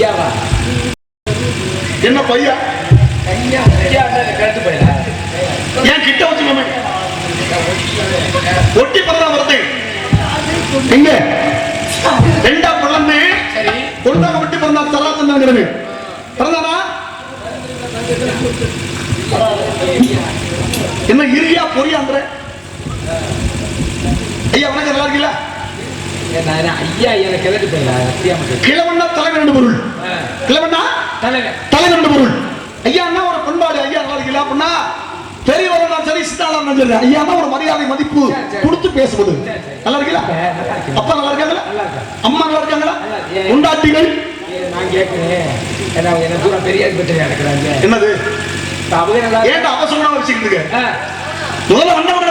ஐயாவா என்ன பையா? ஐயா ஐயா கருத்து போயிடா ஏன் கிட்ட வச்சுக்கோமே ஒட்டி பிறந்தா வருது எங்க? ரெண்டா பிறந்து ஒன்றாக ஒட்டி பிறந்தா தராத்தங்கிறது பிறந்தானா என்ன இறுதியா பொரியான்ற ஐயா வணக்கம் நல்லா இருக்கீங்களா? ஐயா எனக்கு கிழட்டு போயிடா ஐயா மட்டும் கிழவன்னா ரெண்டு பொருள். கிழவன்னா ரெண்டு பொருள். ஐயா அண்ணா ஒரு பண்பாடு. ஐயா நல்லா அப்படின்னா பெரியவரா இருந்தாலும் சரி சித்தாளா இருந்தாலும் சரி. ஐயா ஒரு மரியாதை மதிப்பு. கொடுத்து பேசுவது. நல்லா இருக்கீங்களா? நல்லா இருக்கேன். அப்பா நல்லா இருக்காங்களா. அம்மா நல்லா இருக்காங்களா. உண்டாட்டிகள் நான் கேட்கிறேன். நடக்கிறாங்க என்னது? அவங்க அவசரமா வச்சுக்கிட்டு முதல்ல வந்தவங்க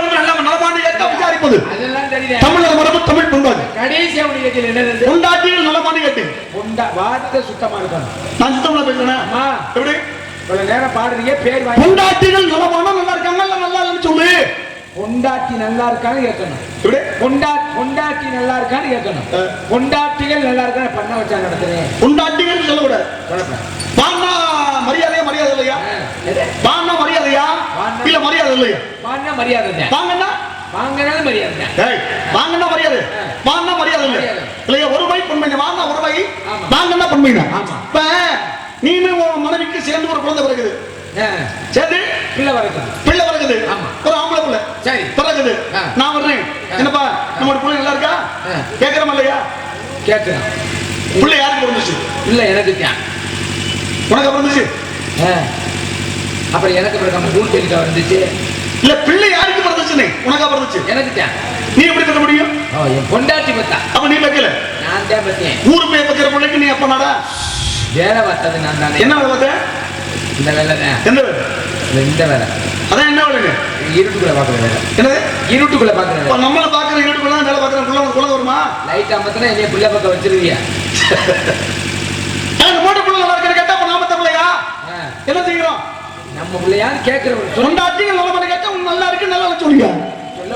தெரியல. தமிழக மரபு தமிழ் பண்பாடு கடைசியா உனக்கு கேட்கல என்னது உண்டாட்டிகள் நலமாண்டு கேட்டு உண்டா வார்த்தை சுத்தமா இருக்கணும் நான் சுத்தமா பேசுறேன்? எப்படி? இவ்வளவு நேரம் பாடுறீங்க பேர் வாங்கி பொண்டாட்டிகள் நலமான நல்லா இருக்காங்க இல்ல நல்லா இல்லைன்னு சொல்லு. பொண்டாட்டி நல்லா இருக்கான்னு கேட்கணும். எப்படி? பொண்டா பொண்டாட்டி நல்லா இருக்கான்னு கேட்கணும். ஆ. பொண்டாட்டிகள் நல்லா இருக்கான்னு பண்ண வச்சா நடத்துறேன் பொண்டாட்டிகள் சொல்லக்கூடாது வான்னா மரியாதையா மரியாதை இல்லையா? வான்னா மரியாதையா? இல்ல மரியாதை இல்லையா? வாங்க மரியாதை வாங்கன்னா வாங்கினாலும் மரியாதை. ஏய் வாங்கன்னா மரியாதை. வான்னா மரியாதை இல்ல. இல்லையா ஒரு மை பொன்மை வான்னா ஒரு. வாங்கன்னா பொன்மைனா. ஆமா. இப்ப நீனு உன் மனைவிக்கு சேர்ந்து ஒரு குழந்தை பிறகுது சேர்ந்து? பிள்ளை வளர்க்கணும் பிள்ளை பிறகுது. ஒரு ஆம்பளை பிள்ளை. சரி. பிறகுது. நான் வர்றேன். என்னப்பா நம்மளோட பிள்ளை நல்லா இருக்கா. கேட்கறோம் இல்லையா? கேட்கணும் பிள்ளை யாருக்கு பிறந்துச்சு? இல்லை எனக்கு உனக்கு பிறந்துச்சு. அப்புறம் எனக்கு பிறகு நம்ம வந்துச்சு. இல்ல பிள்ளை யாருக்கு பிறந்துச்சுன்னு? உனக்கா பிறந்துச்சு? எனக்கு தான். நீ எப்படி பெற முடியும்? பொண்டாட்டி பார்த்தா அப்ப நீ வைக்கல? நான் தான் பார்த்தேன் ஊரு போய் வைக்கிற பிள்ளைக்கு நீ அப்ப நாடா? வேலை பார்த்தது நான் தானே. என்ன வேலை பார்த்த? இந்த வேலை தான். எந்த வேலை? இந்த- வேலை. அதான் என்ன வேலைங்க? இருட்டுக்குள்ள பார்க்குற வேலை. என்னது? இருட்டுக்குள்ள பார்க்குற இப்ப வேலை நம்மள பாக்குற வீட்டுக்குள்ள வேலை பாக்குற குள்ள குள்ள வருமா? லைட் அமர்த்தினா என்னைய பிள்ளை பக்கம் வச்சிருவியா? அந்த மோட்டர் புள்ள நல்லா இருக்கிற கேட்டா அப்ப நாம தரலையா ஆ. என்ன செய்கிறோம்? நம்ம பிள்ளையான்னு கேட்கிறவங்க சொல்ல கொண்டாட்டிகள் நல்ல நல்லா இருக்கு நல்லா சொல்லுங்க சொல்ல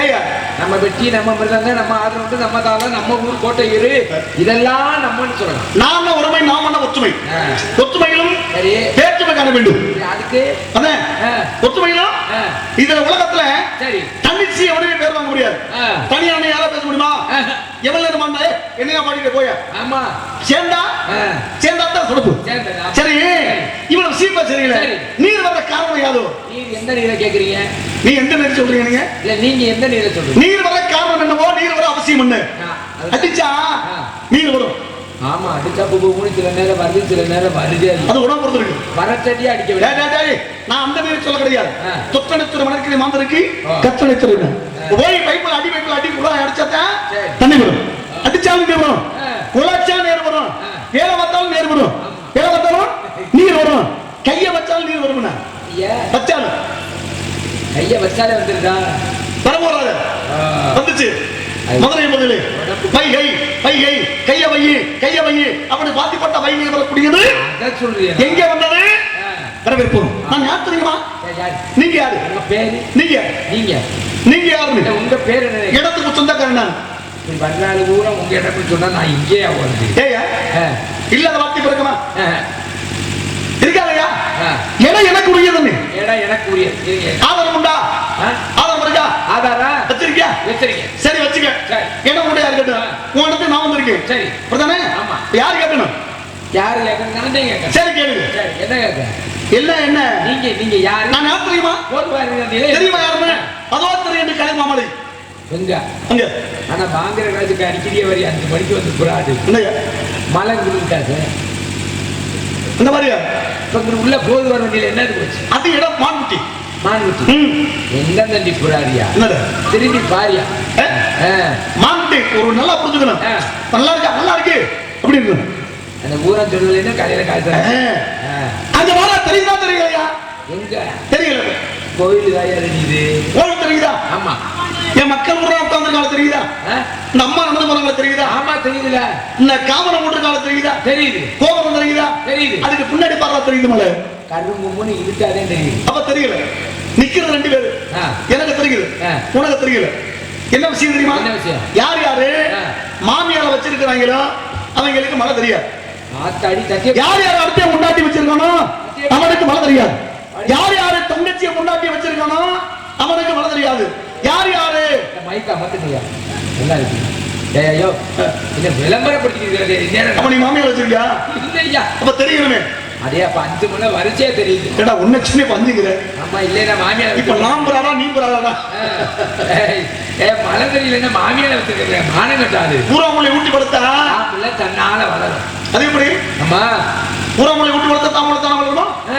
ஏய்யா. நம்ம வெட்டி நம்ம மிருதங்க நம்ம ஆதரவு நம்ம தாளம் நம்ம ஊர் கோட்டை இரு. இதெல்லாம் நம்மன்னு சொல்லலாம் நாம ஒருமை நாம ஒற்றுமை. ஒற்றுமையிலும் வேற்றுமை காண வேண்டும். அதுக்கு? அதான். ஒற்றுமையிலும். இதுல உலகத்துல சரி. தன்னிச்சு எவனையும் பேர் வாங்க முடியாது. தனியான யாரா பேச முடியுமா. எவ்வளவு நேரம் என்னையா பாடிட்டு போய? ஆமா. சேர்ந்தா ஆ. சேர்ந்தா தான் சொடுப்பு சேர்ந்ததா? சரி இவ்வளவு சீப்பா சரியில்லை சரி. நீர் வர காரணம் யாதோ நீர் எந்த நீரை கேக்குறீங்க? நீ எந்த நீர் சொல்றீங்க நீங்க? இல்ல நீங்க எந்த நீரை சொல்றீங்க? நீர் வர காரணம் என்னவோ நீர் வர அவசியம் என்ன? அடிச்சா. நீர் வரும். ஆமா அடிச்சா பூ மூணு சில நேரம் வருது சில நேரம் வருது அது உடம்பு பொறுத்து இருக்கு வரச்சடியா அடிக்க டேய், விட டேய், டேய், நான் அந்த நீர் சொல்ல கிடையாது. தொத்தனைத்துறை மணக்கிற மாந்தருக்கு. கத்தனைத்துறை. போய் பைப்பில் அடி பைப்பில் அடி குழா அடிச்சாதான் சரி. தண்ணி வரும். அடிச்சாலும் நீர் வரும். உழைச்சா நீர் வரும். வேலை பார்த்தாலும் நீர் வரும். வேலை பார்த்தாலும் நீர் வரும். கைய வச்சாலும் நீர் வரும்னா? ஐயா. வச்சாலும். கைய வச்சாலே வந்துருதா? ஆ. வந்துச்சு. அது- மதுரை முதலே. வைகை வைகை கைய வையி கைய வையி அப்படி பாத்திப்பட்ட வைகை வரக்கூடியது. அதான் சொல்றீங்க. எங்க வந்தது. வரவேற்போம் நான் யார் தெரியுமா? யாரு? நீங்க யாரு? பேரு? நீங்க. யாரு? நீங்க நீங்க இல்ல, உங்க பேரு இடத்துக்கு சொந்தக்காரன் நான். வர்றாரு பூரா உங்க இடம்னு சொன்னா நான் இங்கேயே வருது ஏயா? இல்லாத வார்த்தை பிறக்குமா? இடம் எனக்கு உரியதுன்னு ஏடா எனக்கு உரிய இருங்க. ஆதாரம் உண்டா? ஆதாரம் இருக்கா? ஆதாரா? வச்சிருக்கியா? வச்சிருக்கேன். சரி வச்சுக்க. இடம் உண்டா இருக்கட்டும் உன் இடத்துக்கு நான் வந்திருக்கேன். சரி. அப்படிதானே ஆமா. யார் கேட்கணும் யாரு கேட்கறேன் சரி கேளுங்க. சரி என்ன கேட்க என்ன என்ன? நீங்க நீங்க யாரு? நான் யார் தெரியுமா? தெரியுமா யாருன்னு? அதோ தெரியும் கலை மாமலை எங்க? அங்க. ஆனா வாங்குற காலத்துக்கு அடிக்கடியே வரி அஞ்சு மணிக்கு வந்து புறாடு? மழை கொடுக்காது இந்த மாதிரியா? இப்ப உள்ள போது வர வண்டியில என்ன போச்சு? அது இடம் மான்குட்டி. மான்குட்டி. எங்க தண்டி என்னது? திரும்பி பாரியா. மான்குட்டி ஒரு நல்லா புரிஞ்சுக்கணும். நல்லா இருக்கா? நல்லா இருக்கு. அப்படி இருக்கணும் அந்த ஊரா சொல்லலைன்னா கடையில காய்ச்சல் ஆ. அங்க வர தெரியுதா தெரியலையா எங்க? தெரியல. கோயில் தாயா இது கோயில் தெரியுதா? ஆமா. என் மக்கள் கூட உட்கார்ந்து தெரியுதா? இந்த அம்மா நடந்து போறாங்க தெரியுதா? ஆமா தெரியுதுல. இந்த மூன்று காலம் தெரியுதா? தெரியுது. கோபம் தெரியுதா? தெரியுது. அதுக்கு பின்னாடி பாடுறா தெரியுது மலை கரும்புன்னு இழுத்தாதே தெரியுது. அப்ப தெரியல. நிக்கிறது ரெண்டு பேரு. எனக்கு தெரியுது. உனக்கு தெரியல. என்ன விஷயம் தெரியுமா? என்ன விஷயம்? யார் யாரு? ஆ. மாமியால வச்சிருக்கிறாங்களோ அவங்களுக்கு மழை தெரியாது. யார் யார் அடுத்த முண்டாட்டி வச்சிருக்கானோ அவனுக்கு மழை தெரியாது. யார் யாரு தங்கச்சியை முண்டாட்டி வச்சிருக்கானோ அவனுக்கு மழை தெரியாது. யார் யாரு? மைக்கா மட்டும் என்ன இருக்கு. ஐயோ. என்ன விளம்பரப்படுத்திக்கிறீங்க நீ மாமியார் வச்சிருக்கியா? இல்லையா. அப்ப தெரியணுமே அதே அப்ப அஞ்சு முறை வரிசையா தெரியுது. ஏடா உன்னை சின்ன பஞ்சுங்கிற ஆமா இல்லைன்னா மாமியார் இப்ப நான் புறாடா நீ புறாடா ஏய், ஏய், மழை தெரியலன்னா மாமியார் வச்சிருக்கேன் மானம் கட்டாது. ஊராமலை ஊட்டி படுத்தா பிள்ளை தன்னால வளரும். அது எப்படி? ஊராமலை ஊட்டி படுத்தா தாமலை தானே வளருமா ஆ,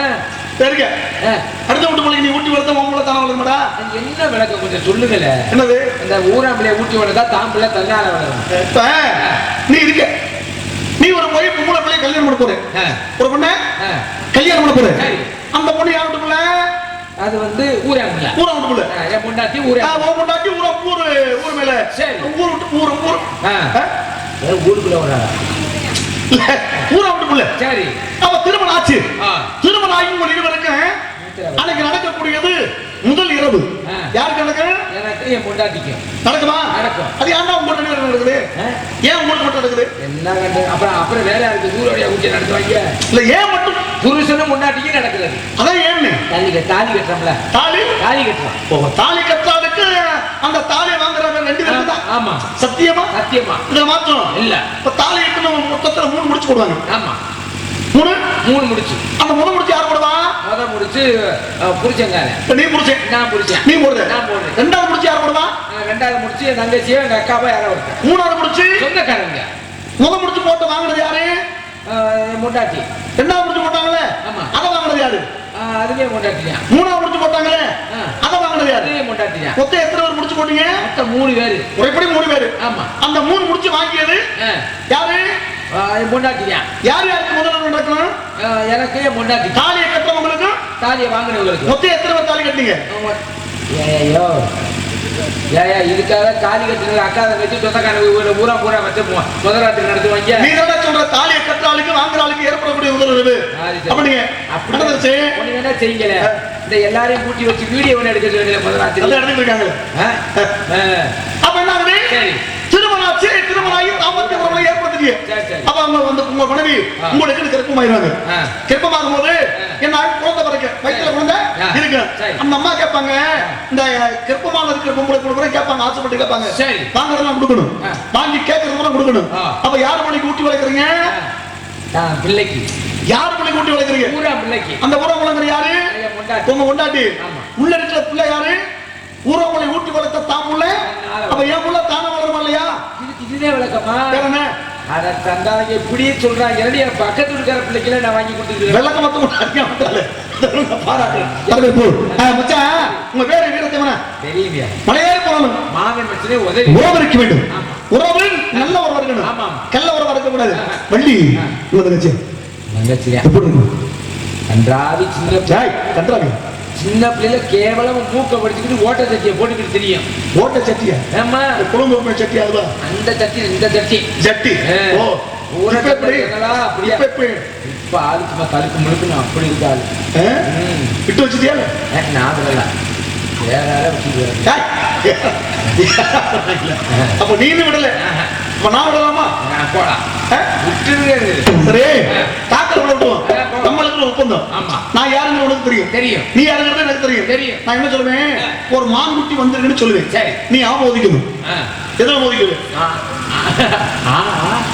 சரிங்க ஆ, அடுத்த வீட்டு மலைக்கு நீ ஊட்டி வளர்த்தா உங்களை தானே வளருமாடா அது என்ன விளக்கம் கொஞ்சம் சொல்லுங்களே. என்னது? இந்த ஊராம்பிள்ளைய ஊட்டி வளர்த்தா தான் பிள்ளை தன்னால வளரும். இப்ப நீ இருக்க. நீ ஒரு போய் பொம்பளை பிள்ளைய கல்யாணம் பண்ண போற. ஒரு பொண்ண கல்யாணம் பண்ண போற. அந்த பொண்ணு யார் பிள்ளை அது வந்து ஊரா பிள்ளை ஆ, என் பொண்டாட்டி ஊரா உன் பொண்டாட்டி ஊரா ஊரு ஊர் மேல. சரி. ஊர் விட்டு ஊர் ஊர்? ஊருக்குள்ள ஒரு இல்ல, ஊரா வீட்டு பிள்ளை சரி. அவ திருமணம் ஆச்சு. ஆ. திருமணம் ஆகி உங்க இருவருக்கும் அன்னைக்கு நடக்கக்கூடியது முதல் இரவு. யாருக்கு நடக்கு எனக்கு என் பொண்டாட்டிக்கும் நடக்குமா? நடக்கும். அது ஏன்டா உங்க நடக்குது? ஏன் உங்களுக்கு மட்டும் நடக்குது? என்ன கண்டு அப்புறம் அப்புறம் வேலை இருக்கு ஊரோடைய ஊட்டி நடத்துவாங்க. இல்ல ஏன் மட்டும்? புருஷனும் பொண்டாட்டிக்கும் நடக்குது. அதான் ஏன்னு? தாலி தாலி கட்டுறோம்ல. தாலி? தாலி கட்டுறோம். ஓ, தாலி கட்டாளுக்கு அந்த தாலி வாங்குறவங்க ரெண்டு தான். ஆமா. சத்தியமா? சத்தியமா. இதுல மாற்றம். இல்ல. இப்ப தாலி கட்டணும் மொத்தத்துல மூணு முடிச்சு போடுவாங்க. ஆமா. மூணு? மூணு முடிச்சு. அந்த மூணு முடிச்சு யார் போடுவா? முத முடிச்சு இப்ப நீ முடிச்சேன் நான் முடிச்சேன் நீ போடுற. நான் போடுறேன். ரெண்டாவது முடிச்சு யார் போடுவா? ரெண்டாவது முடிச்சு என் தங்கச்சியோ எங்க அக்காவோ யாரோ மூணாவது முடிச்சு? சொந்தக்காரங்க. முத முடிச்சு போட்டு வாங்குனது யாரு? பொண்டாட்டி. ரெண்டாவது முடிச்சு போட்டாங்களே. அதை வாங்குனது யாரு? அதுவே பொண்டாட்டியா மூணாவது முடிச்சு போட்டாங்களே. அதை வாங்குனது யாரு? பொண்டாட்டியா மொத்தம் எத்தனை பேர் முடிச்சு போட்டீங்க? மொத்தம் மூணு பேரு. முறைப்படி மூணு பேரு. ஆமா. அந்த மூணு முடிச்சு வாங்கியது யாரு? பொண்டாட்டியா? யார் யாருக்கு முதல்ல நடக்கணும் எனக்கு என் பொண்டாட்டி. தாலியை கட்டுறவங்களுக்கு தாலியை வாங்கினவங்களுக்கு. மொத்தம் எத்தனை பேர் தாலி கட்டிங்க ஏயோ ஏயா இதுக்காக தாலி கட்டுறது அக்கா வச்சு சொந்தக்காரங்க ஊரா பூரா வச்சு முதலாட்டு நடத்துவாங்க நீ தானே சொல்ற தாலியை கட்டுற ஆளுக்கு வாங்குற ஆளுக்கு ஏற்படக்கூடிய உதவுறது சரி, சரி. அப்ப நீங்க அப்படி வேணா செய்யுங்களே? இந்த எல்லாரையும் கூட்டி வச்சு வீடியோ ஒன்று எடுக்க சொல்லுங்க முதலாட்டு? ஆ. அப்ப என்ன சரி. திருமணம் ஆகி தாம்பத்திய உறவுகளை சரி. அப்ப அவங்க வந்து உங்க மனைவி. உங்களுக்கு கிருப்பமாயிருவாங்க ஆ. கிருப்பமாகும் போது என்ன? குழந்தை பிறக்க வயிற்றுல குழந்தை. இருக்கு. அந்த அம்மா கேட்பாங்க இந்த கிருப்பமாக இருக்கிற பொம்பளை கொடுக்குற கேட்பாங்க ஆசைப்பட்டு கேட்பாங்க. வாங்குறதெல்லாம் கொடுக்கணும். வாங்கி கேட்கறதெல்லாம் கொடுக்கணும். அப்ப யார் மணிக்கு ஊட்டி வளர்க்குறீங்க பிள்ளைக்கு யார் மணிக்கு ஊட்டி வளர்க்குறீங்க அந்த உறவு வளர்க்குற யாரு உங்க கொண்டாட்டி. உள்ள இருக்கிற பிள்ளை யாரு ஊரவங்களை ஊட்டி வளர்த்த தான் புள்ள அப்ப என் புள்ள தானே வளருமா இல்லையா? இதுதே விளக்கமா? வேற அத தந்தாங்க இப்படியே சொல்றாங்க. என் பக்கத்து இருக்கிற பிள்ளைக்கு நான் வாங்கி கொடுத்துருக்கேன் வெள்ளக்க மட்டும் அடிக்க மாட்டாரு பாராட்டு. வரவேற்பு ஆ, மச்சான் உங்க பேரு வீரத்தேவனா தெரியுங்க மலையேறி போகணும் மாமன் பிரச்சனை உதவி. உறவு வேண்டும். உறவு நல்ல உறவு இருக்கணும். ஆமா. கள்ள உறவு இருக்க கூடாது. வள்ளி உங்க தங்கச்சி தங்கச்சியா? எப்படி இருக்கும் சின்ன கன்றாவி சின்ன பிள்ளைல கேவலம் மூக்க படிச்சுக்கிட்டு ஓட்ட சட்டியை போட்டுக்கிட்டு தெரியும். ஓட்ட சட்டியா? ஏம்மா? குழம்பு சட்டி அதுவா? அந்த சட்டி இந்த சட்டி. ஜட்டி ஆ. ஓ இப்ப எப்படி? கட்டுறதுங்களா? அப்படியா? இப்ப எப்படி? இப்ப ஆளு சும்மா தலுக்கு முழுக்குன்னு அப்படி இருக்காது. விட்டு வச்சுட்டியா? நான் விடலாம் வேற. அப்ப நீனு விடல. அப்ப நான் விடலாமா? போலாம்? விட்டுருங்க சரி. தாக்கல் விட விட்டுவோம் நம்மளுக்கு ஒரு ஒப்பந்தம். ஆமா. நான் யாருன்னு உனக்கு தெரியும். தெரியும். நீ யாருங்கிறது எனக்கு தெரியும். தெரியும். நான் என்ன சொல்லுவேன் ஒரு மான்குட்டி வந்திருக்குன்னு சொல்லுவேன். சரி. நீ ஆமோதிக்கணும். ஆ. எதுல மோதிக்கணும்.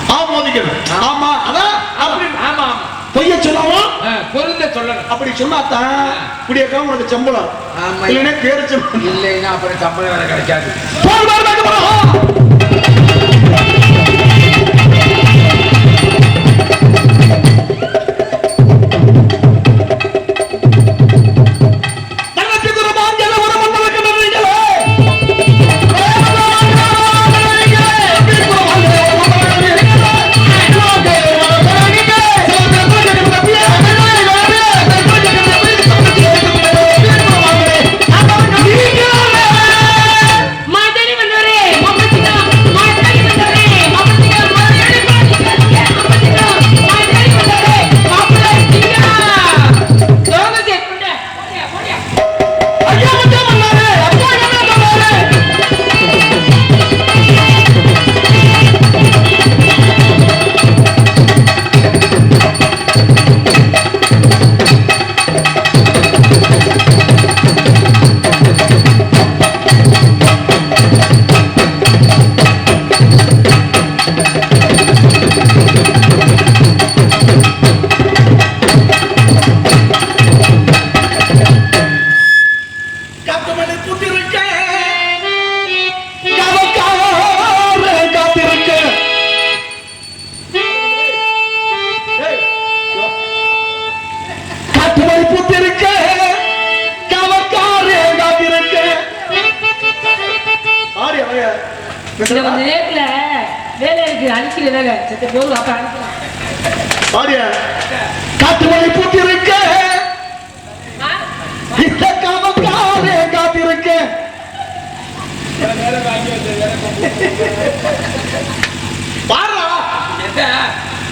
ஆமோதிக்கணும். ஆமா. அதான் அப்படி ஆமா பொய்ய சொல்லாம? ஆ, பொருந்த சொல்லணும். அப்படி சொன்னாதான் இப்படியே உனக்கு சம்பளம். இல்லைன்னா பேரு சம்பளம். இல்லைன்னா அப்புறம் சம்பளம் வேலை கிடைக்காது.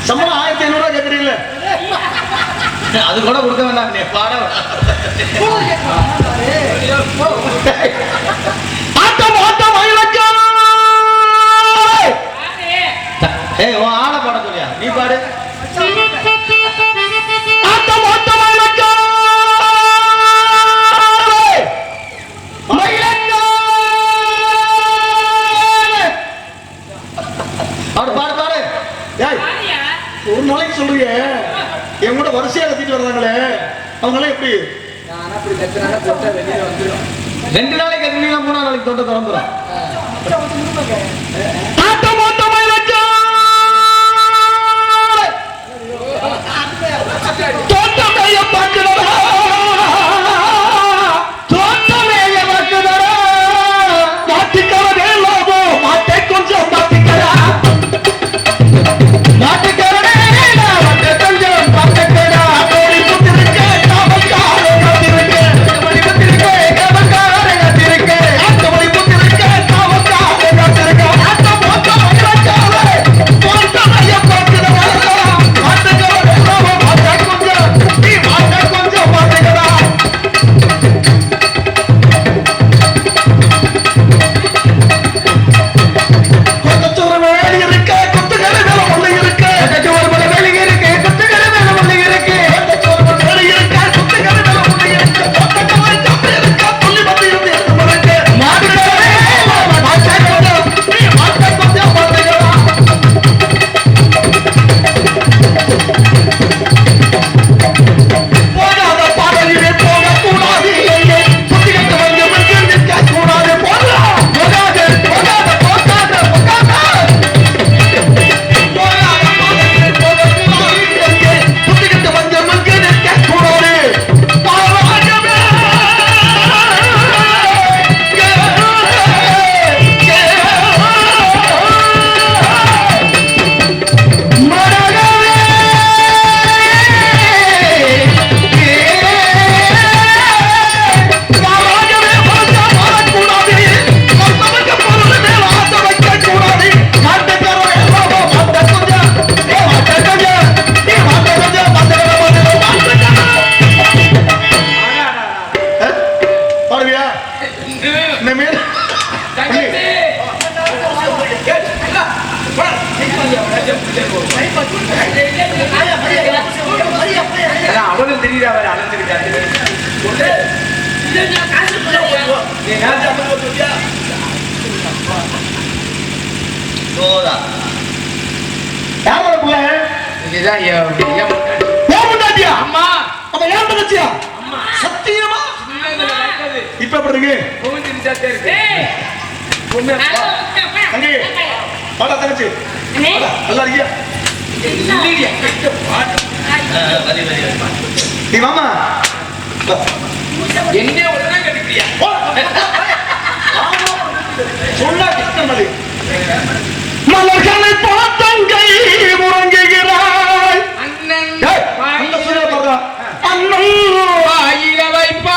சம்பளம் ஆயிரத்தி ஐநூறுரூவா கேட்குறீங்கள அது கூட கொடுக்க வேண்டாம் நீ பாட ஆட்டம் ஆட்டம் ஏய் வா. அவங்களாம் எப்படி? ரெண்டு நாளைக்கு மூணாவது நாளைக்கு தொட்டை திறந்துடும் அவளும் தெரியுதா? வேற அழைஞ்சுக்கிட்டாரு சத்தியமா? இப்ப எப்படி இருக்கு? நல்லா இருக்கியா? நீ மாமா. என்ன உடனே கட்டிக்கிறியா சொன்னா கஷ்டம் அது மலர்களை பார்த்தங்கை உறங்குகிறாய். அண்ணன் வாயில வைப்பா.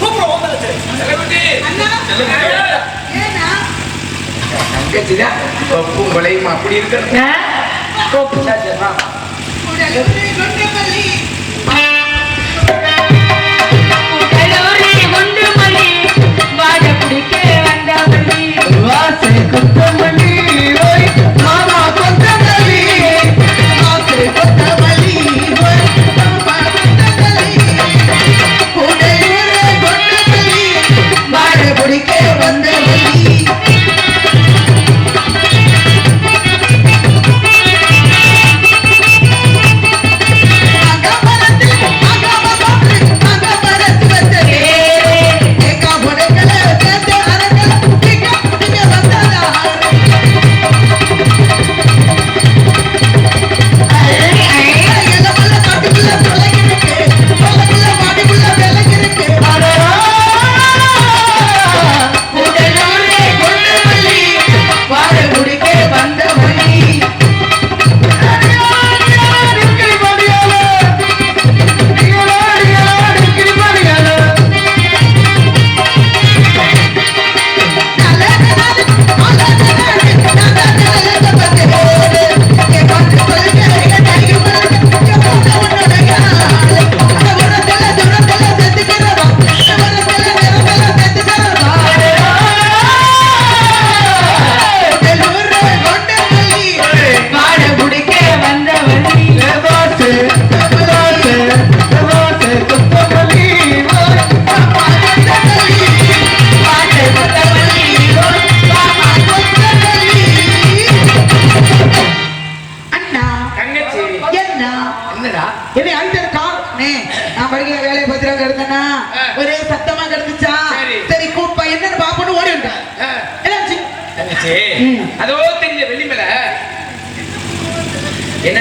கூப்பிடுவோம் அண்ணா. தங்கச்சி தான் பப்பும் கொலையும் அப்படி இருக்கிறது பப்பு குண்டமணி வாட பிடிக்க வந்தவனி வாசல் குண்டமணி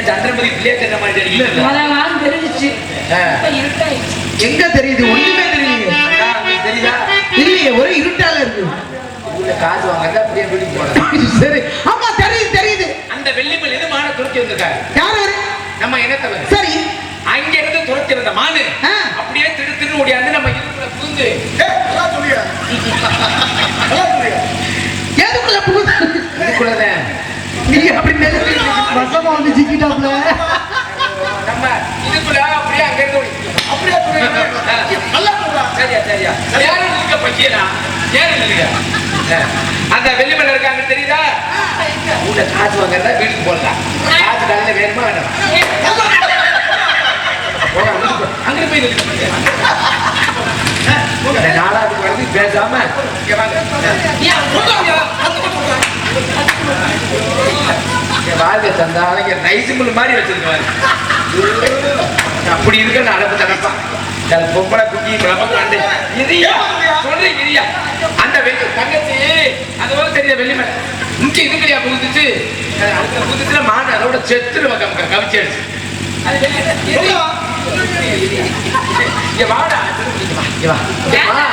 என்ன சந்திரமதி பிள்ளையா தெரிஞ்ச மாதிரி தெரியல மழை தெரிஞ்சிச்சு எங்க தெரியுது? ஒண்ணுமே உங்களுக்கு தெரியுதா? இல்லையே ஒரே இருட்டால இருக்கு. ஊர்ல காசு வாங்க அப்படியே வீட்டுக்கு போறேன் சரி. ஆமா தெரியுது தெரியுது. அந்த வெள்ளிமலை எது? மான துரத்தி வந்திருக்காரு. யார் அவரு? நம்ம இனத்தவர். சரி. அங்க இருந்து துரத்தி வந்த மானு. அப்படியே திரு திரு ஓடியாந்து நம்ம இதுக்குள்ள புகுந்து. எதுக்குள்ள புகுது இதுக்குள்ளதான். நீ அப்படி நினைச்சு வசமா வந்து சிக்கிட்டாப்ல நம்ம இதுக்குள்ள அப்படியே அங்க இருந்து அப்படியே சரியா சரியா. யாரும் இருக்க பக்கியடா யாரும் இருக்க? அந்த வெள்ளிமலை இருக்காங்க தெரியுதா? உள்ள காசு வாங்கறதா வீட்டுக்கு போடலாம். காசு காலையில வேணுமா போ. அங்கிட்டு போய் நில்லு. இந்த நாலாவது வந்து பேசாம இங்க வாங்க. இங்க வாழ்க சந்தானம் இங்க நைஸ் மில் மாதிரி வச்சிருக்காரு அப்படி இருக்க நடப்பு தடப்பா இந்த பொம்பளை குட்டி வந்து இரியா சொல்றேன் இரியா. அந்த வெள்ளி தங்கச்சி அதுவும் தெரிய வெள்ளிமலை இங்க இதுக்கலையா புகுந்துச்சு. அது அடுத்த புகுந்துச்சுல மாடு அதோட செத்துரு கம் கவிச்சு அடிச்சு. அது வெளியே. இங்க வாடா. இங்க வா, இங்க வா. இங்க. வா.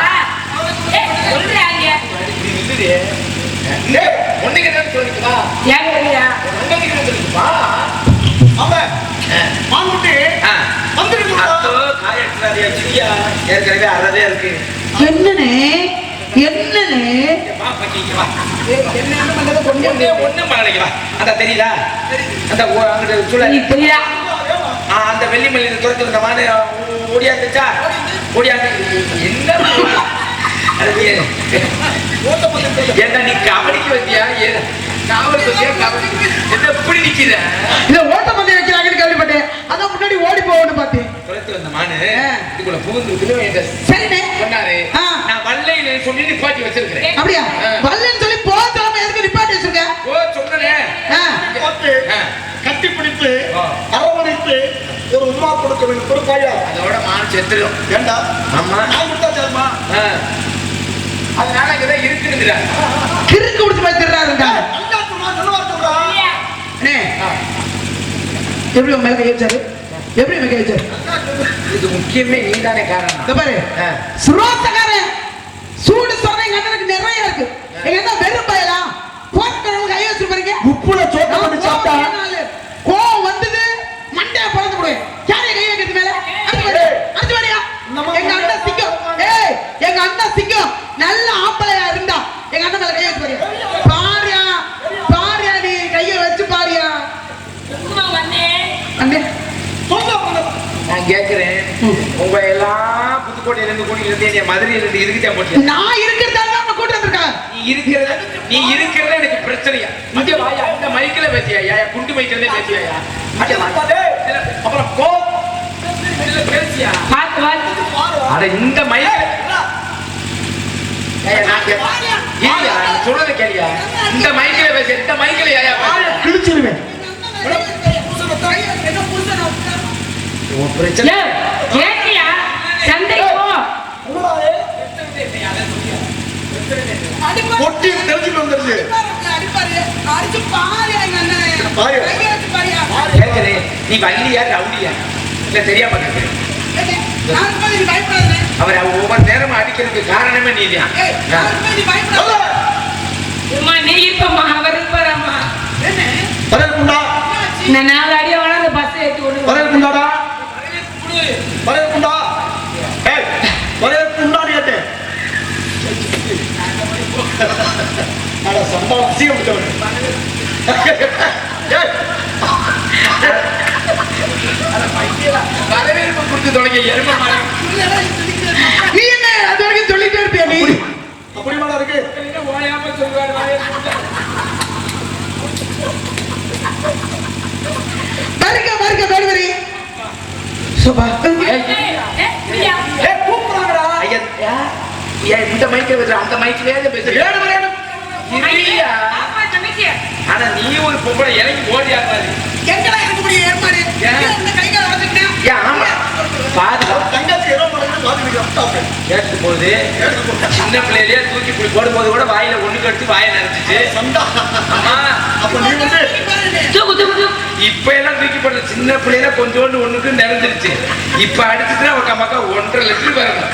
சொல்றாங்க இப்படி நில்லுடி. டேய், ஒண்ணுக்கு என்ன சொல்லிட்டு வா ஏன் தெரியா ஒண்ணுக்கு என்ன சொல்லிட்டு வா ஆ. அத்தோ, காய் எடுத்துறாதீங்க, சிரியா. ஏற்கனவே அறதே இருக்கு. என்னனே? என்னனே? இங்க வா, பக்கி, இங்க வா. ஒண்ணே ஒண்ணும் பண்ணலைங்க, வா. அந்த தெரியுதா? அந்த அங்கிட்டு சுழல். நீ தெரியா ஆ, அந்த வெள்ளிமலை துரத்து வந்த ஓ- ஓடியாந்துச்சா? ஓடியாந்து. என்ன? என்ன நீ கபடிக்கு வந்தியா? காவலுக்கு வந்தியா கபடி என்ன இப்படி நிக்கிற? இத ஓட்ட பந்தயம் வைக்கிறாங்கன்னு கேள்விப்பட்டேன்? அதான் முன்னாடி ஓடி போகணும்னு பார்த்தேன். துரத்து வந்த ஆ. இதுக்குள்ள புகுந்து சரிண்ணே. சொன்னாரு. நான் சொல்லி நிப்பாட்டி வச்சிருக்கிறேன். அப்படியா? ஆ. வரலன்னு சொல்லி போகாம எதுக்கு நிப்பாட்டி வச்சிருக்க? ஓ சொன்னனே. கட்டிப்பிடித்து ஆ. அரவணைத்து ஒரு உமா கொடுக்க வேண்டும். கொடுப்பாயா? அதோட மான் செத்துடும் ஏண்டா? ஆமா. நான் கொடுத்தா சரிமா. அதனால இங்கதான் இருக்குங்கிறாங்க கிறுக்கு சொல்றா. அண்ணே எப்படி உங்க மேல கை வச்சாரு? எப்படி உங்க கை வச்சாரு? இது முக்கியமே நீதானே காரணம். இந்த பாரு ஆ. சுரோசக்காரன் சூடு சொல்ற எங்க அண்ணனுக்கு நிறைய இருக்கு. எங்க அண்ணன் வெறும் பயலாம் போட்டுறவங்க கை வச்சு பாருங்க. உப்புல சோத்த பண்ணி சாப்பிட்டா? கோவம் வந்தது மண்டைய பறந்து போடுவேன். யாரே கை வைக்கிறது மேல? அடுத்து வாடியா அடுத்து வாடியா நம்ம எங்க அண்ணன் சிங்கம். ஏய் எங்க அண்ணன் சிங்கம் நல்ல ஆம்பளையா இருந்தா எங்க அண்ணன் மேல கை வச்சு பாரியா பாரியா நீ கைய வச்சு பாரியா. அண்ணே. நான் கேக்குறேன். உங்க எல்லாம் புதுக்கோட்டையில இருந்து கூட்டிட்டு இருந்து என்னை மதுரையில இருந்து இதுக்கு போட்டியா? நான் இருக்கிறதால தான் கூட்டு வந்திருக்காங்க நீ இருக்கிறத நீ இருக்கிறத எனக்கு பிரச்சனையா? இங்க வாயா இந்த மைக்கில பேசியா குண்டு மைக்கிலே பேசியா அப்புறம் கோ பேசியா? பார்த்து பார்த்து அட இந்த மைக்கில ஏய், நான் கே- இல்லையா, நீ சொல்றதை கேளியா? இந்த மைக்கில பேச இந்த மைக்கில? கிழிச்சிருவேன். பிரச்சனை கேட்டியா? போ. பொட்டி தெரிஞ்சுட்டு வந்துருச்சு. நீ வள்ளியா ரவுடியா? இல்ல தெரியாம கேட்கிறேன் அவர் அவ ஒவ்வொரு நேரமும் அடிக்கிறதுக்கு காரணமே நீதான் அம்மா நீ இருப்பம்மா அவர் இருப்பாரம்மா பரல் குண்டா? இந்த நாலு அடியை வேணா அந்த பஸ் ஏற்றி கொண்டு பரல் குண்டாடா? பரல் குண்டா? ஏய் பரல் குண்டாடி கேட்டேன். அட சம்பளம் அசிங்கம் விட்டவன் ஏய் வரவேற்பு கொடுத்து தொடங்க எருமை நீ என்ன அது வரைக்கும் சொல்லிட்டே இருப்பியா நீ அப்படி மேல இருக்கு ஓயாம சொல்லுவாரு வருக வருக வேடுவரி சோபா கூப்பிடுறாங்கடா ஐயா, இந்த மைக்கில் பேசுற அந்த மைக்கிலே பேசுற ஏழு மணி நேரம் இல்லையா ஆனா நீ ஒரு பொம்பளை இறங்கி ஓடியா பாரு எங்கடா இருக்க முடியும் ஏற்பாடு? ஏன்? இந்த கை கால் உடைச்சுக்கிட்டேன் ஏன் ஆமா. பாதுகாப்பு தங்கச்சி ஏதோ பண்ணுறது இன்னைக்கு laptop. கேட்கும் போது சின்ன பிள்ளையிலேயே தூக்கி இப்படி போடும்போது கூட வாயில ஒண்ணுக்கு எடுத்து வாயை நினைச்சிச்சு சண்டா. அம்மா அப்ப நீ வந்து இப்ப எல்லாம் தூக்கி போடுற சின்ன பிள்ளையில கொஞ்சோண்டு ஒண்ணுக்கு நிறைஞ்சிருச்சு இப்ப அடிச்சுட்டுனா ஒரு மக்கா ஒன்றரை லிட்டர் வரணும்.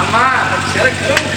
அம்மா சில கிலோமீட்டர்